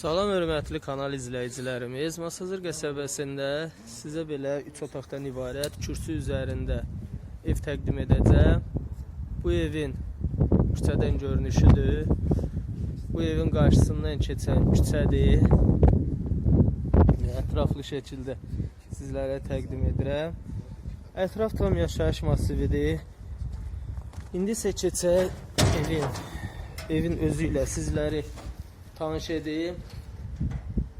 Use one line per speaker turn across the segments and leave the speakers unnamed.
Salam hörmətli kanal izləyicilərimiz. Masazır qəsəbəsində sizə belə 3 otaqdan ibarət kürsü üzərində ev təqdim edəcəm. Bu evin küçədən görünüşüdür. Bu evin qarşısından keçən küçədir. Ətraflı şəkildə sizlərə təqdim edirəm. Ətraf tam yaşayış masividir. İndi isə keçək evin evin özü ilə sizləri tanış edeyim.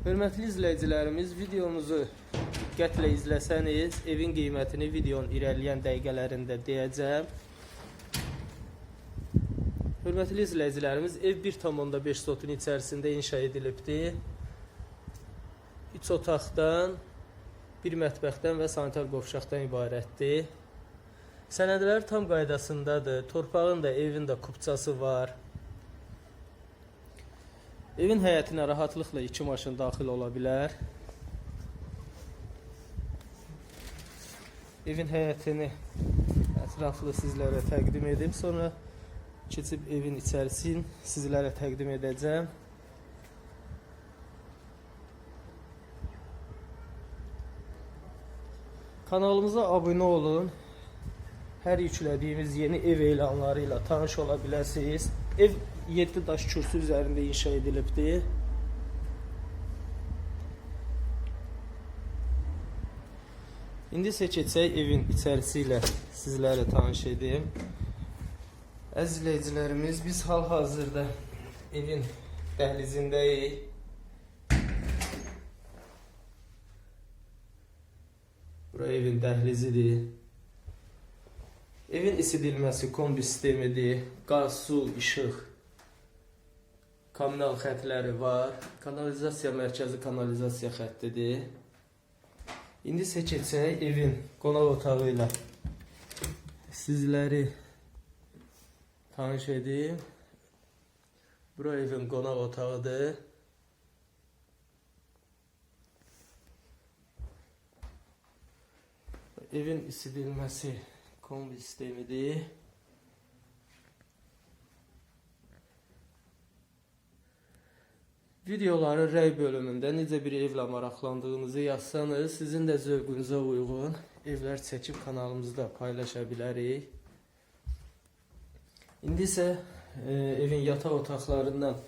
Hörmətli izləyicilərimiz, videomuzu diqqətlə izləsəniz, evin qiymətini videonun irəliləyən dəqiqələrində deyəcəm. Hörmətli izləyicilərimiz, ev 1,5 sotun içərisində inşa edilibdir. 3 otaqdan, bir mətbəxdən və sanitar qovşaqdan ibarətdir. Sənədlər tam qaydasındadır. Torpağın da, evin də kupçası var. Evin həyətinə rahatlıqla iki maşın daxil ola bilər. Evin həyətini ətraflı sizlərə təqdim edim. Sonra keçib evin içərisini sizlərə təqdim edəcəm. Kanalımıza abunə olun. Hər yüklədiyimiz yeni ev elanları ilə tanış ola bilərsiniz. Ev 7 daş kürsü üzərində inşa edilibdir. İndi isə keçək evin içərisi ilə sizlərlə tanış edim. Əziz biz hal-hazırda evin dəhlizindəyik. Bura evin dəhlizidir. Evin isidilməsi kombi sistemidir. Qaz, su, işıq, kommunal xətləri var. Kanalizasiya mərkəzi kanalizasiya xəttidir. İndi isə keçək evin qonaq otağı ilə sizləri tanış edim. Bura evin qonaq otağıdır. Evin isidilməsi kombi sistemidir. Videoların rəy bölümündə necə bir evlə maraqlandığınızı yazsanız, sizin də zövqünüzə uyğun evlər çəkib kanalımızda paylaşa bilərik. İndi isə e, evin yataq otaqlarından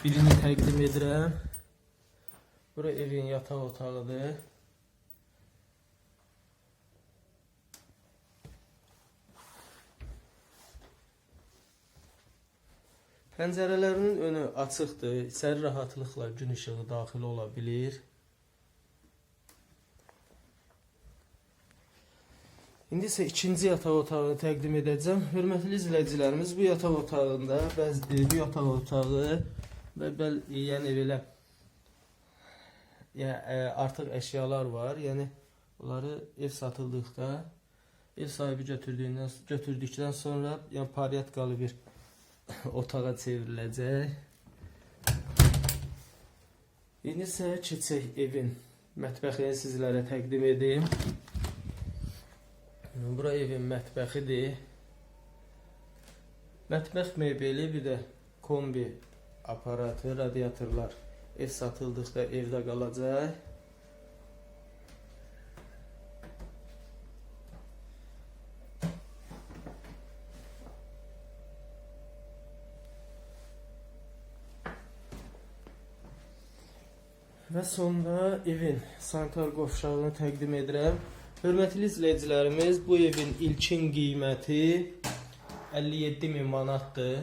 birini təqdim edirəm. Bura evin yataq otağıdır. Pəncərələrinin önü açıqdır. İçəri rahatlıqla gün işığı daxil ola bilir. İndi isə ikinci yataq otağını təqdim edəcəm. Hörmətli izləyicilərimiz, bu yataq otağında bəzi bu yataq otağı və bəl yəni belə yəni ə, artıq əşyalar var. Yəni bunları ev satıldıqda ev sahibi götürdüyündən götürdükdən sonra yəni paryatkalı bir otağa çevriləcək. İndi isə keçək evin mətbəxini sizlərə təqdim edim. Bura evin mətbəxidir. Mətbəx mebeli, bir də kombi aparatı, radiatorlar ev satıldıqda evdə qalacaq. Və sonda evin sanitar qovşağını təqdim edirəm. Hörmətli izləyicilərimiz, bu evin ilkin qiyməti 57 min manatdır.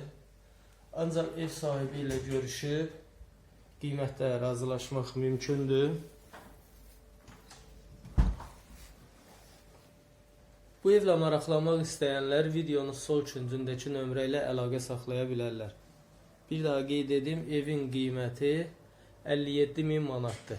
Ancaq ev sahibi ilə görüşüb qiymətdə razılaşmaq mümkündür. Bu evlə maraqlanmaq istəyənlər videonun sol küncündəki nömrə ilə əlaqə saxlaya bilərlər. Bir daha qeyd edim, evin qiyməti 57 min manatdır.